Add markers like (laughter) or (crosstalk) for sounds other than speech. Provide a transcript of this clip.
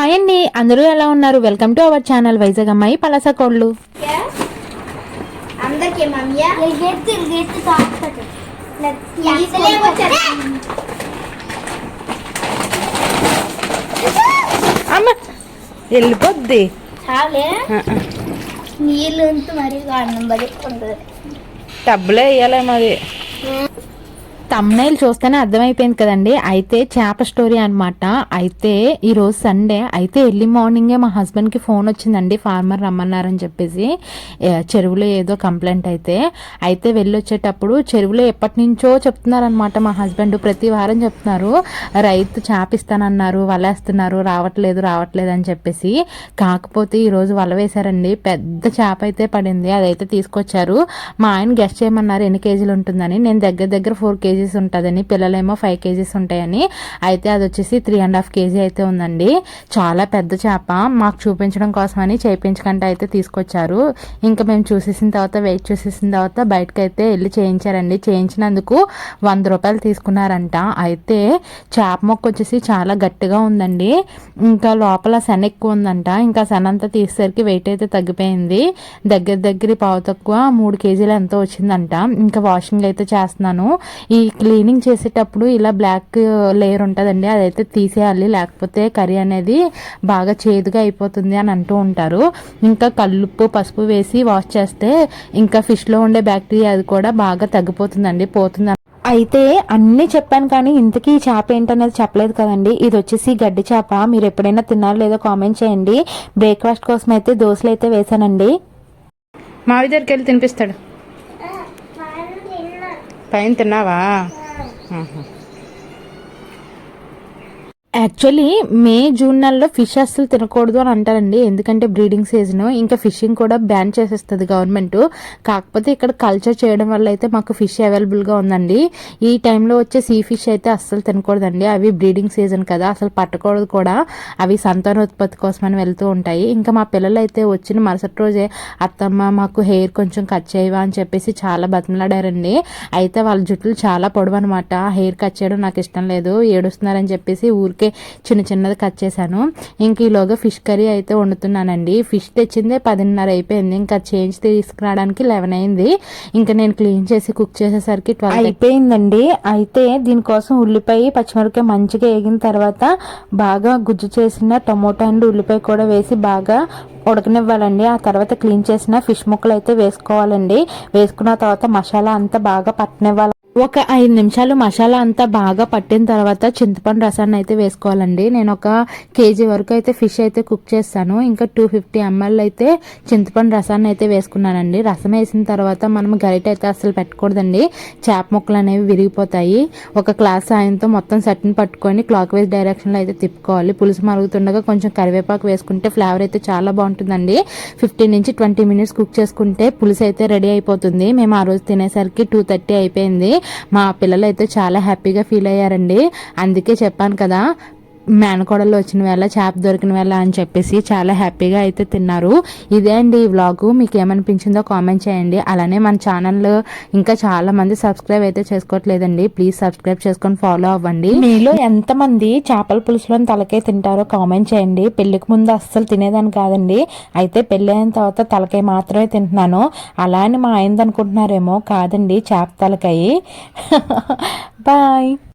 Hi అండి. అందరూ ఎలా ఉన్నారు? Welcome to our channel Vizag అమ్మాయి పలస కోళ్ళు అందరికి మమ్మీ ఎత్తు ఎత్తు తాకట్టు అమ్మ వెళ్ళిపోద్ది. నీళ్ళు మరి కారణం పడి వేయాలేమో అది తమ్నైల్ చూస్తేనే అర్థమైపోయింది కదండి. అయితే చేప స్టోరీ అనమాట అయితే ఈరోజు సండే అయితే ఎర్లీ మార్నింగే మా హస్బెండ్కి ఫోన్ వచ్చిందండి. ఫార్మర్ రమ్మన్నారని చెప్పేసి. చెరువులో ఏదో కంప్లైంట్ అయితే. అయితే వెళ్ళొచ్చేటప్పుడు చెరువులో ఎప్పటి నుంచో చెప్తున్నారనమాట మా హస్బెండ్ ప్రతి వారం చెప్తున్నారు. రైతు చేప ఇస్తానన్నారు వలేస్తున్నారు రావట్లేదు రావట్లేదు అని చెప్పేసి. కాకపోతే ఈరోజు వల వేశారండి. పెద్ద చేప అయితే పడింది. అదైతే తీసుకొచ్చారు. మా ఆయన గెస్ట్ చేయమన్నారు ఎన్ని కేజీలు ఉంటుందని. నేను దగ్గర దగ్గర ఫోర్ కేజీ కేజీస్ ఉంటుందని పిల్లలేమో ఫైవ్ కేజీస్ ఉంటాయని. అయితే అది వచ్చేసి త్రీ అండ్ హాఫ్ కేజీ అయితే ఉందండి. చాలా పెద్ద చేప. మాకు చూపించడం కోసమని చేయించకుండా అయితే తీసుకొచ్చారు. ఇంకా మేము చూసేసిన తర్వాత వెయిట్ చూసేసిన తర్వాత బయటకు అయితే వెళ్ళి చేయించారండి. చేయించినందుకు వంద రూపాయలు తీసుకున్నారంట. అయితే చేప మొక్క వచ్చేసి చాలా గట్టిగా ఉందండి. ఇంకా లోపల శన ఎక్కువ ఉందంట. ఇంకా శన అంతా తీసేసరికి వెయిట్ అయితే తగ్గిపోయింది. దగ్గర దగ్గర పావు తక్కువ మూడు కేజీలు ఎంతో వచ్చిందంట. ఇంకా వాషింగ్ అయితే చేస్తున్నాను. ఈ క్లీనింగ్ చేసేటప్పుడు ఇలా బ్లాక్ లేయర్ ఉంటుందండి అదైతే తీసేయాలి. లేకపోతే కర్రీ అనేది బాగా చేదుగా అయిపోతుంది అని అంటూ ఉంటారు. ఇంకా కల్లుప్పు పసుపు వేసి వాష్ చేస్తే ఇంకా ఫిష్లో ఉండే బ్యాక్టీరియా అది కూడా బాగా తగ్గిపోతుందండి పోతుంది అయితే అన్నీ చెప్పాను కానీ ఇంతకీ ఈ చేప ఏంటనేది చెప్పలేదు కదండి. ఇది వచ్చేసి గడ్డి చేప. మీరు ఎప్పుడైనా తిన్నారో లేదో కామెంట్ చేయండి. బ్రేక్ఫాస్ట్ కోసం అయితే దోశలు అయితే వేసానండి మావి దగ్గరికి వెళ్ళి తినిపిస్తాడు. పైన తిన్నావా? యాక్చువల్లీ మే జూన్ నెలలో ఫిష్ అస్సలు తినకూడదు అని అంటారండి. ఎందుకంటే బ్రీడింగ్ సీజన్ ఇంకా ఫిషింగ్ కూడా బ్యాన్ చేసేస్తుంది గవర్నమెంట్ కాకపోతే ఇక్కడ కల్చర్ చేయడం వల్ల అయితే మాకు ఫిష్ అవైలబుల్గా ఉందండి. ఈ టైంలో వచ్చే సీ ఫిష్ అయితే అస్సలు తినకూడదండి. అవి బ్రీడింగ్ సీజన్ కదా. అసలు పట్టకూడదు కూడా. అవి సంతానోత్పత్తి కోసమని వెళ్తూ ఉంటాయి. ఇంకా మా పిల్లలు అయితే వచ్చిన మరుసటి రోజే అత్తమ్మ మాకు హెయిర్ కొంచెం కట్ చేయవా? అని చెప్పేసి చాలా బతిమలాడారండి. అయితే వాళ్ళ జుట్టులు చాలా పొడవు అనమాట హెయిర్ కట్ చేయడం నాకు ఇష్టం లేదు. ఏడుస్తున్నారని చెప్పేసి ఊరికి చిన్న చిన్నది కట్ చేశాను. ఇంక ఈలోగా ఫిష్ కర్రీ అయితే వండుతున్నానండి. ఫిష్ తెచ్చిందే పదిన్నర అయిపోయింది. ఇంకా చేంజ్ తీసుకురావడానికి లెవెన్ అయింది. ఇంకా నేను క్లీన్ చేసి కుక్ చేసేసరికి ట్వెల్వ్ అయిపోయిందండి. అయితే దీనికోసం ఉల్లిపాయ పచ్చిమిరపకాయ మంచిగా వేగిన తర్వాత బాగా గుజ్జు చేసిన టమోటా అండ్ ఉల్లిపాయ కూడా వేసి బాగా ఉడకనివ్వాలండి. ఆ తర్వాత క్లీన్ చేసిన ఫిష్ ముక్కలు అయితే వేసుకోవాలండి. వేసుకున్న తర్వాత మసాలా అంతా బాగా పట్టనివ్వాలి. ఒక ఐదు నిమిషాలు మసాలా అంతా బాగా పట్టిన తర్వాత చింతపండు రసాన్ని అయితే వేసుకోవాలండి. నేను ఒక కేజీ వరకు అయితే ఫిష్ అయితే కుక్ చేస్తాను. ఇంకా టూ ఫిఫ్టీ ఎంఎల్ అయితే చింతపండు రసాన్ని అయితే వేసుకున్నానండి. రసం వేసిన తర్వాత మనం గరిట అయితే అసలు పెట్టకూడదండి. చేప ముక్కలు అనేవి విరిగిపోతాయి. ఒక క్లాస్ సాయంతో మొత్తం సెట్ని పట్టుకొని క్లాక్ వైజ్ డైరెక్షన్లో అయితే తిప్పుకోవాలి. పులుసు మరుగుతుండగా కొంచెం కరివేపాకు వేసుకుంటే ఫ్లేవర్ అయితే చాలా బాగుంటుందండి. ఫిఫ్టీన్ నుంచి ట్వంటీ మినిట్స్ కుక్ చేసుకుంటే పులుసు అయితే రెడీ అయిపోతుంది. మేము ఆ రోజు తినేసరికి టూ థర్టీ అయిపోయింది. మా పిల్లలు అయితే చాలా హ్యాపీగా ఫీల్ అయ్యారండి. అందుకే చెప్పాను కదా మేనకోడలు వచ్చిన వేళ చేప దొరికిన వేళ అని చెప్పేసి చాలా హ్యాపీగా అయితే తిన్నారు. ఇదే అండి ఈ వ్లాగు మీకు ఏమనిపించిందో కామెంట్ చేయండి. అలానే మన ఛానల్ ఇంకా చాలా మంది సబ్స్క్రైబ్ అయితే చేసుకోవట్లేదండి. ప్లీజ్ సబ్స్క్రైబ్ చేసుకొని ఫాలో అవ్వండి. మీలో ఎంతమంది చేపల పులుసులను తలకాయ తింటారో కామెంట్ చేయండి. పెళ్ళికి ముందు అస్సలు తినేదాన్ని కాదండి. అయితే పెళ్ళి అయిన తర్వాత తలకాయ మాత్రమే తింటున్నాను. అలా అని మా అయింది అనుకుంటున్నారేమో కాదండి చేప తలకాయ. బాయ్ (laughs)